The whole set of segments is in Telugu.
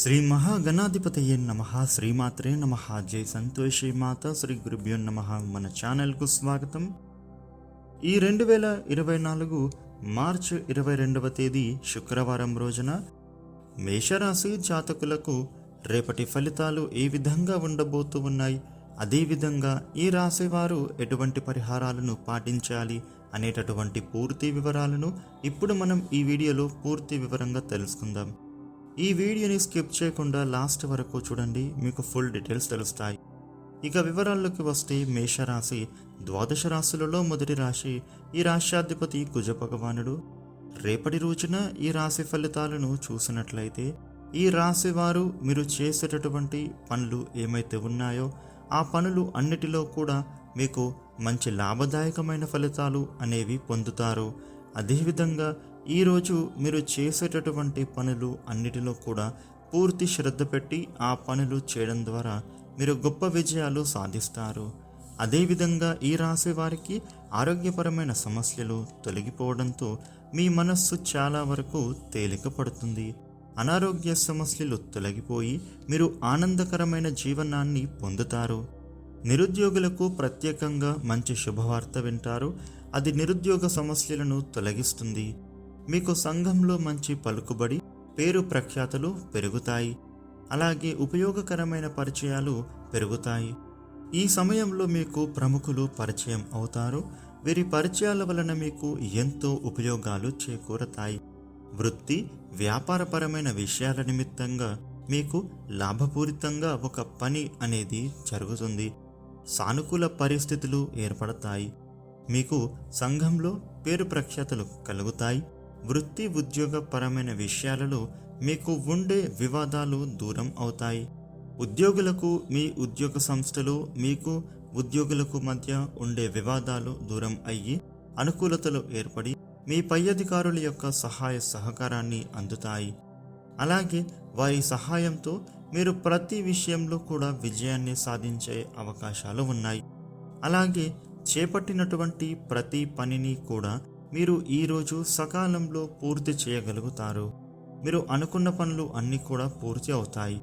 శ్రీ మహాగణాధిపతయే నమ శ్రీమాత్రే నమ జై సంతోషి మాత శ్రీ గురుభ్యో నమ మన ఛానల్కు స్వాగతం. ఈ రెండు వేల ఇరవై నాలుగు మార్చ్ ఇరవై రెండవ తేదీ శుక్రవారం రోజున మేషరాశి జాతకులకు రేపటి ఫలితాలు ఏ విధంగా ఉండబోతూ ఉన్నాయి? అదేవిధంగా ఈ రాశి వారు ఎటువంటి పరిహారాలను పాటించాలి అనేటటువంటి పూర్తి వివరాలను ఇప్పుడు మనం ఈ వీడియోలో పూర్తి వివరంగా తెలుసుకుందాం. ఈ వీడియోని స్కిప్ చేయకుండా లాస్ట్ వరకు చూడండి మీకు ఫుల్ డీటెయిల్స్ తెలుస్తాయి. ఇక వివరాల్లోకి వస్తే మేషరాశి ద్వాదశ రాశులలో మొదటి రాశి ఈ రాశ్యాధిపతి కుజ భగవానుడు రేపటి రోజున ఈ రాశి ఫలితాలను చూసినట్లయితే ఈ రాశి వారు మీరు చేసేటటువంటి పనులు ఏమైతే ఉన్నాయో ఆ పనులు అన్నిటిలో కూడా మీకు మంచి లాభదాయకమైన ఫలితాలు అనేవి పొందుతారు. అదేవిధంగా ఈరోజు మీరు చేసేటటువంటి పనులు అన్నిటిలో కూడా పూర్తి శ్రద్ధ పెట్టి ఆ పనులు చేయడం ద్వారా మీరు గొప్ప విజయాలు సాధిస్తారు. అదేవిధంగా ఈ రాశి వారికి ఆరోగ్యపరమైన సమస్యలు తొలగిపోవడంతో మీ మనస్సు చాలా వరకు తేలిక పడుతుంది అనారోగ్య సమస్యలు తొలగిపోయి మీరు ఆనందకరమైన జీవనాన్ని పొందుతారు. నిరుద్యోగులకు ప్రత్యేకంగా మంచి శుభవార్త వింటారు. అది నిరుద్యోగ సమస్యలను తొలగిస్తుంది. మీకు సంఘంలో మంచి పలుకుబడి పేరు ప్రఖ్యాతలు పెరుగుతాయి. అలాగే ఉపయోగకరమైన పరిచయాలు పెరుగుతాయి. ఈ సమయంలో మీకు ప్రముఖులు పరిచయం అవుతారు. వీరి పరిచయాల వలన మీకు ఎంతో ఉపయోగాలు చేకూరతాయి. వృత్తి వ్యాపారపరమైన విషయాల నిమిత్తంగా మీకు లాభపూరితంగా ఒక పని అనేది జరుగుతుంది. సానుకూల పరిస్థితులు ఏర్పడతాయి. మీకు సంఘంలో పేరు ప్రఖ్యాతలు కలుగుతాయి. వృత్తి ఉద్యోగపరమైన విషయాలలో మీకు ఉండే వివాదాలు దూరం అవుతాయి. ఉద్యోగులకు మీ ఉద్యోగ సంస్థలు మీకు ఉద్యోగులకు మధ్య ఉండే వివాదాలు దూరం అయ్యి అనుకూలతలు ఏర్పడి మీ పై అధికారుల యొక్క సహాయ సహకారాన్ని అందుతాయి. అలాగే వారి సహాయంతో మీరు ప్రతి విషయంలో కూడా విజయాన్ని సాధించే అవకాశాలు ఉన్నాయి. అలాగే చేపట్టినటువంటి ప్రతి పనిని కూడా మీరు ఈరోజు సకాలంలో పూర్తి చేయగలుగుతారు. మీరు అనుకున్న పనులు అన్నీ కూడా పూర్తి అవుతాయి.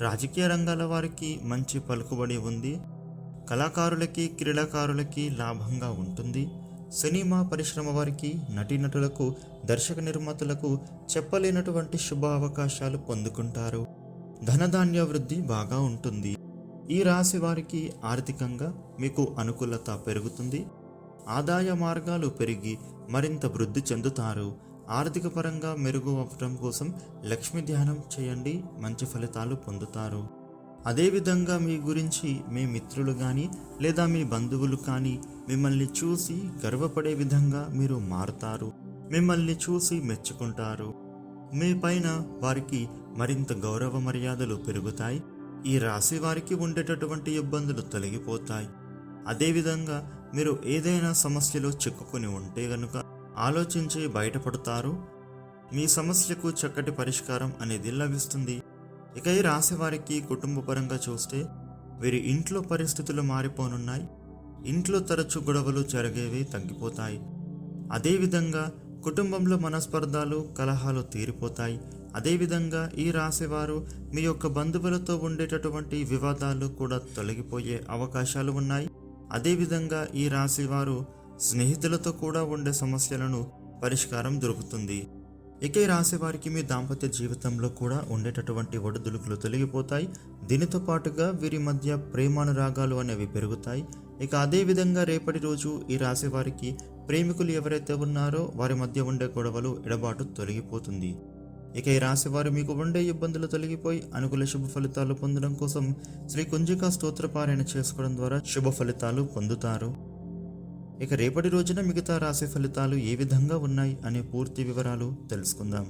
రాజకీయ రంగాల వారికి మంచి పలుకుబడి ఉంది. కళాకారులకి క్రీడాకారులకి లాభంగా ఉంటుంది. సినిమా పరిశ్రమ వారికి నటీనటులకు దర్శక నిర్మాతలకు చెప్పలేనటువంటి శుభ అవకాశాలు పొందుకుంటారు. ధనధాన్య వృద్ధి బాగా ఉంటుంది. ఈ రాశి వారికి ఆర్థికంగా మీకు అనుకూలత పెరుగుతుంది. ఆదాయ మార్గాలు పెరిగి మరింత వృద్ధి చెందుతారు. ఆర్థిక పరంగా మెరుగు అవ్వటం కోసం లక్ష్మి ధ్యానం చేయండి మంచి ఫలితాలు పొందుతారు. అదేవిధంగా మీ గురించి మీ మిత్రులు కానీ లేదా మీ బంధువులు కానీ మిమ్మల్ని చూసి గర్వపడే విధంగా మీరు మారుతారు. మిమ్మల్ని చూసి మెచ్చుకుంటారు. మీ పైన వారికి మరింత గౌరవ మర్యాదలు పెరుగుతాయి. ఈ రాశి వారికి ఉండేటటువంటి ఇబ్బందులు తొలగిపోతాయి. అదేవిధంగా మీరు ఏదైనా సమస్యలో చిక్కుకొని ఉంటే గనుక ఆలోచించి బయటపడతారు. మీ సమస్యకు చక్కటి పరిష్కారం అనేది లభిస్తుంది. ఇక ఈ రాశి వారికి కుటుంబ పరంగా చూస్తే వీరి ఇంట్లో పరిస్థితులు మారిపోనున్నాయి. ఇంట్లో తరచు గొడవలు జరిగేవి తగ్గిపోతాయి. అదేవిధంగా కుటుంబంలో మనస్పర్ధాలు కలహాలు తీరిపోతాయి. అదేవిధంగా ఈ రాశివారు మీ యొక్క బంధువులతో ఉండేటటువంటి వివాదాలు కూడా తొలగిపోయే అవకాశాలు ఉన్నాయి. అదేవిధంగా ఈ రాశివారు స్నేహితులతో కూడా ఉండే సమస్యలను పరిష్కారం దొరుకుతుంది. ఇక ఈ రాశి వారికి మీ దాంపత్య జీవితంలో కూడా ఉండేటటువంటి ఒడిదుడుకులు తొలగిపోతాయి. దీనితో పాటుగా వీరి మధ్య ప్రేమానురాగాలు అనేవి పెరుగుతాయి. ఇక అదేవిధంగా రేపటి రోజు ఈ రాశి వారికి ప్రేమికులు ఎవరైతే ఉన్నారో వారి మధ్య ఉండే గొడవలు ఎడబాటు తొలగిపోతుంది. ఇక ఈ రాశివారు మీకు ఉండే ఇబ్బందులు తొలగిపోయి అనుకూల శుభ ఫలితాలు పొందడం కోసం శ్రీ కుంజికా స్తోత్రపారాయణ చేసుకోవడం ద్వారా శుభ ఫలితాలు పొందుతారు. ఇక రేపటి రోజున మిగతా రాశి ఫలితాలు ఏ విధంగా ఉన్నాయి అనే పూర్తి వివరాలు తెలుసుకుందాం.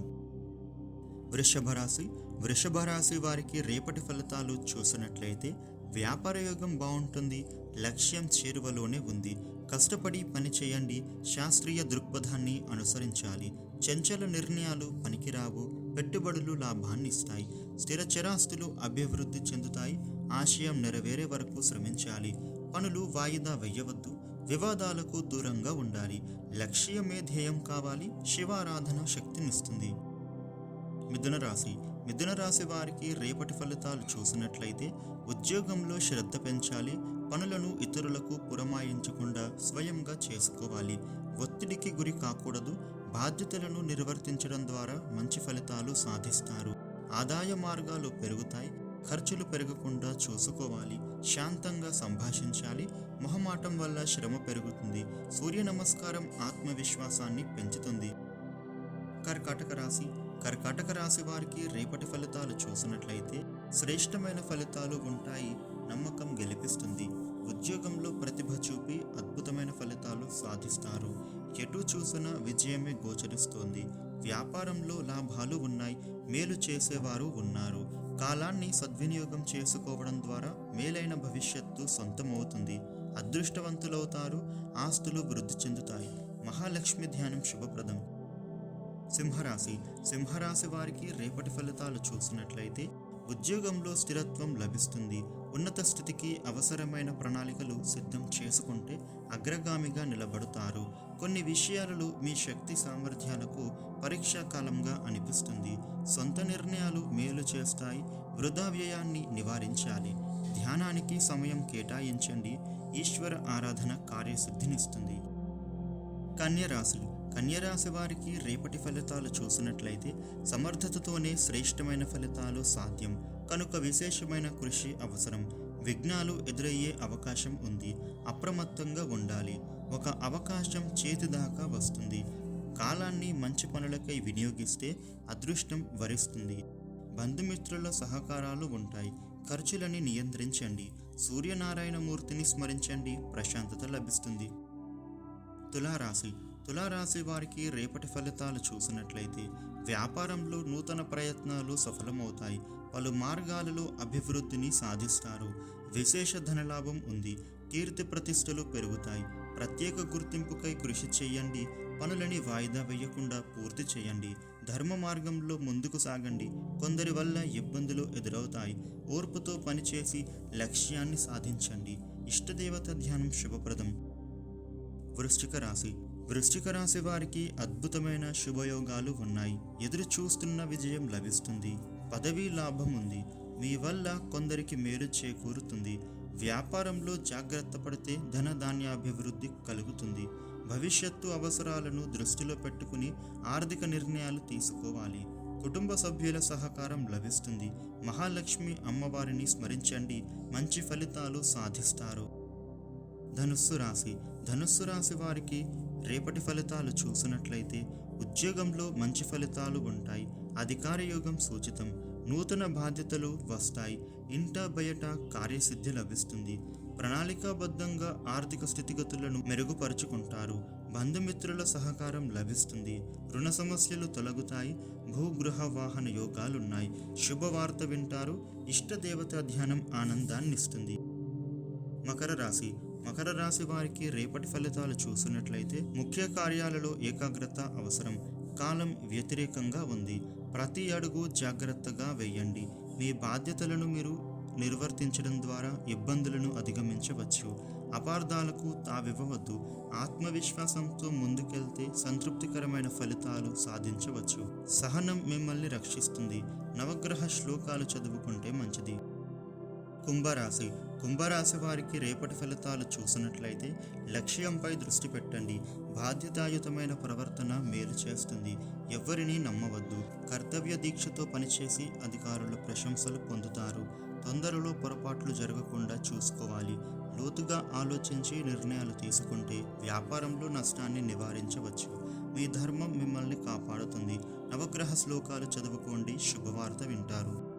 వృషభ రాశి వృషభ రాశి వారికి రేపటి ఫలితాలు చూసినట్లయితే వ్యాపార యోగం బాగుంటుంది లక్ష్యం చేరువలోనే ఉంది. కష్టపడి పని చేయండి శాస్త్రీయ దృక్పథాన్ని అనుసరించాలి. చంచల నిర్ణయాలు పనికిరావు. పెట్టుబడులు లాభాన్ని ఇస్తాయి స్థిర చరాస్తులు అభివృద్ధి చెందుతాయి. ఆశయం నెరవేరే వరకు శ్రమించాలి. పనులు వాయిదా వేయవద్దు. వివాదాలకు దూరంగా ఉండాలి. లక్ష్యమే ధ్యేయం కావాలి. శివారాధన శక్తినిస్తుంది. మిథున రాశి. మిథున రాశి వారికి రేపటి ఫలితాలు చూసినట్లయితే ఉద్యోగంలో శ్రద్ధ పెంచాలి. పనులను ఇతరులకు పురమాయించకుండా స్వయంగా చేసుకోవాలి. ఒత్తిడికి గురి కాకూడదు. బాధ్యతలను నిర్వర్తించడం ద్వారా మంచి ఫలితాలు సాధిస్తారు. ఆదాయ మార్గాలు పెరుగుతాయి. ఖర్చులు పెరగకుండా చూసుకోవాలి. శాంతంగా సంభాషించాలి. మొహమాటం వల్ల శ్రమ పెరుగుతుంది. సూర్య నమస్కారం ఆత్మవిశ్వాసాన్ని పెంచుతుంది. కర్కాటక రాశి. కర్కాటక రాశి వారికి రేపటి ఫలితాలు చూసినట్లయితే శ్రేష్టమైన ఫలితాలు ఉంటాయి. నమ్మకం గెలిపిస్తుంది. ఉద్యోగంలో ప్రతిభ చూపి అద్భుతమైన ఫలితాలు సాధిస్తారు. ఎటు చూసినా విజయమే గోచరిస్తోంది. వ్యాపారంలో లాభాలు ఉన్నాయి. మేలు చేసేవారు ఉన్నారు. కాలాన్ని సద్వినియోగం చేసుకోవడం ద్వారా మేలైన భవిష్యత్తు సొంతమవుతుంది. అదృష్టవంతులవుతారు. ఆస్తులు వృద్ధి చెందుతాయి. మహాలక్ష్మి ధ్యానం శుభప్రదం. సింహరాశి. సింహరాశి వారికి రేపటి ఫలితాలు చూసినట్లయితే ఉద్యోగంలో స్థిరత్వం లభిస్తుంది. ఉన్నత స్థితికి అవసరమైన ప్రణాళికలు సిద్ధం చేసుకుంటే అగ్రగామిగా నిలబడతారు. కొన్ని విషయాలలో మీ శక్తి సామర్థ్యాలకు పరీక్షాకాలంగా అనిపిస్తుంది. సొంత నిర్ణయాలు మేలు చేస్తాయి. వృధా వ్యయాన్ని నివారించాలి. ధ్యానానికి సమయం కేటాయించండి. ఈశ్వర ఆరాధన కార్యసిద్ధినిస్తుంది. కన్యరాశులు కన్యరాశి వారికి రేపటి ఫలితాలు చూసినట్లయితే సమర్థతతోనే శ్రేష్టమైన ఫలితాలు సాధ్యం. కనుక విశేషమైన కృషి అవసరం. విఘ్నాలు ఎదురయ్యే అవకాశం ఉంది. అప్రమత్తంగా ఉండాలి. ఒక అవకాశం చేతి దాకా వస్తుంది. కాలాన్ని మంచి పనులకై వినియోగిస్తే అదృష్టం వరిస్తుంది. బంధుమిత్రుల సహకారాలు ఉంటాయి. ఖర్చులని నియంత్రించండి. సూర్యనారాయణ మూర్తిని స్మరించండి. ప్రశాంతత లభిస్తుంది. తులారాశి తులారాశి వారికి రేపటి ఫలితాలు చూసినట్లయితే వ్యాపారంలో నూతన ప్రయత్నాలు సఫలమవుతాయి. పలు మార్గాలలో అభివృద్ధిని సాధిస్తారు. విశేష ధనలాభం ఉంది. కీర్తి ప్రతిష్టలు పెరుగుతాయి. ప్రత్యేక గుర్తింపుకై కృషి చేయండి. పనులని వాయిదా వేయకుండా పూర్తి చేయండి. ధర్మ మార్గంలో ముందుకు సాగండి. కొందరి వల్ల ఇబ్బందులు ఎదురవుతాయి. ఓర్పుతో పనిచేసి లక్ష్యాన్ని సాధించండి. ఇష్టదేవత ధ్యానం శుభప్రదం. వృశ్చిక రాశి వృశ్చిక రాశి వారికి అద్భుతమైన శుభయోగాలు ఉన్నాయి. ఎదురు చూస్తున్న విజయం లభిస్తుంది. పదవీ లాభం ఉంది. మీ వల్ల కొందరికి మేలు చేకూరుతుంది. వ్యాపారంలో జాగ్రత్త పడితే ధన ధాన్యాభివృద్ధి కలుగుతుంది. భవిష్యత్తు అవసరాలను దృష్టిలో పెట్టుకుని ఆర్థిక నిర్ణయాలు తీసుకోవాలి. కుటుంబ సభ్యుల సహకారం లభిస్తుంది. మహాలక్ష్మి అమ్మవారిని స్మరించండి. మంచి ఫలితాలు సాధిస్తారు. ధనుస్సు రాశి. ధనుస్సు రాశి వారికి రేపటి ఫలితాలు చూసినట్లయితే ఉద్యోగంలో మంచి ఫలితాలు ఉంటాయి. అధికార యోగం సూచితం. నూతన బాధ్యతలు వస్తాయి. ఇంట బయట కార్యసిద్ధి లభిస్తుంది. ప్రణాళికాబద్ధంగా ఆర్థిక స్థితిగతులను మెరుగుపరుచుకుంటారు. బంధుమిత్రుల సహకారం లభిస్తుంది. రుణ సమస్యలు తొలగుతాయి. భూగృహ వాహన యోగాలున్నాయి. శుభవార్త వింటారు. ఇష్టదేవత ధ్యానం ఆనందాన్నిస్తుంది. మకర రాశి. మకర రాశి వారికి రేపటి ఫలితాలు చూసినట్లయితే ముఖ్య కార్యాలలో ఏకాగ్రత అవసరం. కాలం వ్యతిరేకంగా ఉంది. ప్రతి అడుగు జాగ్రత్తగా వేయండి. మీ బాధ్యతలను మీరు నిర్వర్తించడం ద్వారా ఇబ్బందులను అధిగమించవచ్చు. అపార్థాలకు తావివ్వవద్దు. ఆత్మవిశ్వాసంతో ముందుకెళ్తే సంతృప్తికరమైన ఫలితాలు సాధించవచ్చు. సహనం మిమ్మల్ని రక్షిస్తుంది. నవగ్రహ శ్లోకాలు చదువుకుంటే మంచిది. కుంభరాశి. కుంభరాశి వారికి రేపటి ఫలితాలు చూసినట్లయితే లక్ష్యంపై దృష్టి పెట్టండి. బాధ్యతాయుతమైన ప్రవర్తన మేలు చేస్తుంది. ఎవరిని నమ్మవద్దు. కర్తవ్య దీక్షతో పనిచేసి అధికారుల ప్రశంసలు పొందుతారు. తొందరలో పొరపాట్లు జరగకుండా చూసుకోవాలి. లోతుగా ఆలోచించి నిర్ణయాలు తీసుకుంటే వ్యాపారంలో నష్టాన్ని నివారించవచ్చు. మీ ధర్మం మిమ్మల్ని కాపాడుతుంది. నవగ్రహ శ్లోకాలు చదువుకోండి. శుభవార్త వింటారు.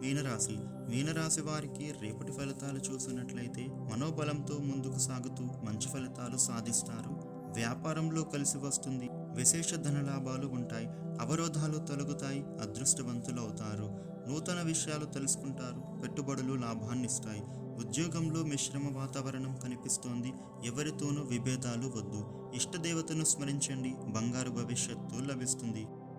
మీనరాశి. మీనరాశి వారికి రేపటి ఫలితాలు చూసినట్లయితే మనోబలంతో ముందుకు సాగుతూ మంచి ఫలితాలు సాధిస్తారు. వ్యాపారంలో కలిసి వస్తుంది. విశేష ధనలాభాలు ఉంటాయి. అవరోధాలు తొలగుతాయి. అదృష్టవంతులు అవుతారు. నూతన విషయాలు తెలుసుకుంటారు. పెట్టుబడులు లాభాన్నిస్తాయి ఉద్యోగంలో మిశ్రమ వాతావరణం కనిపిస్తోంది. ఎవరితోనూ విభేదాలు వద్దు. ఇష్టదేవతను స్మరించండి. బంగారు భవిష్యత్తు లభిస్తుంది.